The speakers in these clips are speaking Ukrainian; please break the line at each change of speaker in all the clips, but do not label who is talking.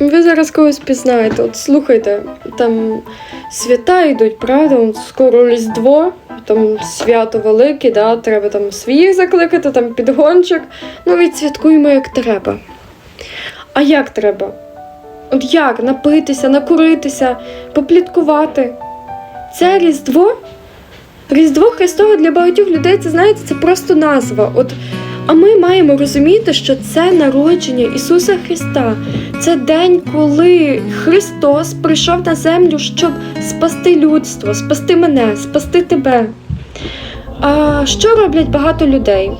Ви зараз когось пізнаєте. От слухайте, там свята йдуть, правда? От скоро Різдво, там свято велике, да? треба там своїх закликати, там підгончик. Ну, відсвяткуємо як треба. А як треба? От як напитися, накуритися, попліткувати? Це Різдво? Різдво Христове для багатьох людей, це знаєте, це просто назва. От, а ми маємо розуміти, що це народження Ісуса Христа. Це день, коли Христос прийшов на землю, щоб спасти людство, спасти мене, спасти тебе. А що роблять багато людей?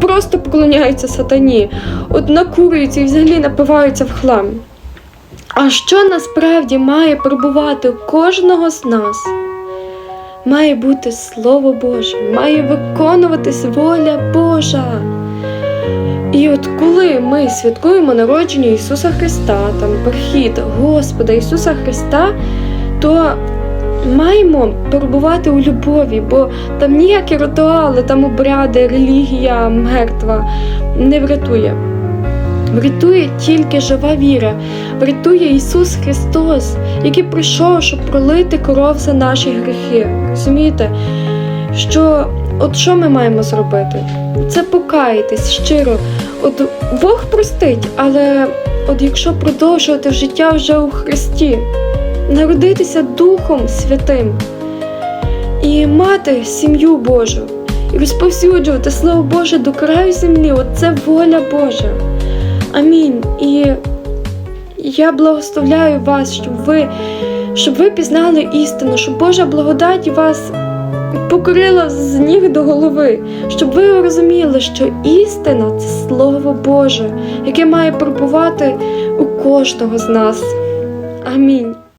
Просто поклоняються сатані, от накурюються і взагалі напиваються в хлам. А що насправді має перебувати у кожного з нас? Має бути Слово Боже, має виконуватись воля Божа. І от коли ми святкуємо народження Ісуса Христа, там прихід Господа Ісуса Христа, то маємо перебувати у любові, бо там ніякі ритуали, там обряди, релігія мертва не врятує. Врятує тільки жива віра, врятує Ісус Христос, який прийшов, щоб пролити кров за наші гріхи. Розумієте? Що от що ми маємо зробити? Це покаятись щиро. От Бог простить, але от якщо продовжувати життя вже у Христі, народитися Духом Святим і мати сім'ю Божу, і розповсюджувати Слово Боже до краю землі, от це воля Божа. Амінь. І я благословляю вас, щоб ви, щоб ви пізнали істину, щоб Божа благодать вас покорила з ніг до голови, щоб ви розуміли, що істина це Слово Боже, яке має пробувати у кожного з нас. Амінь.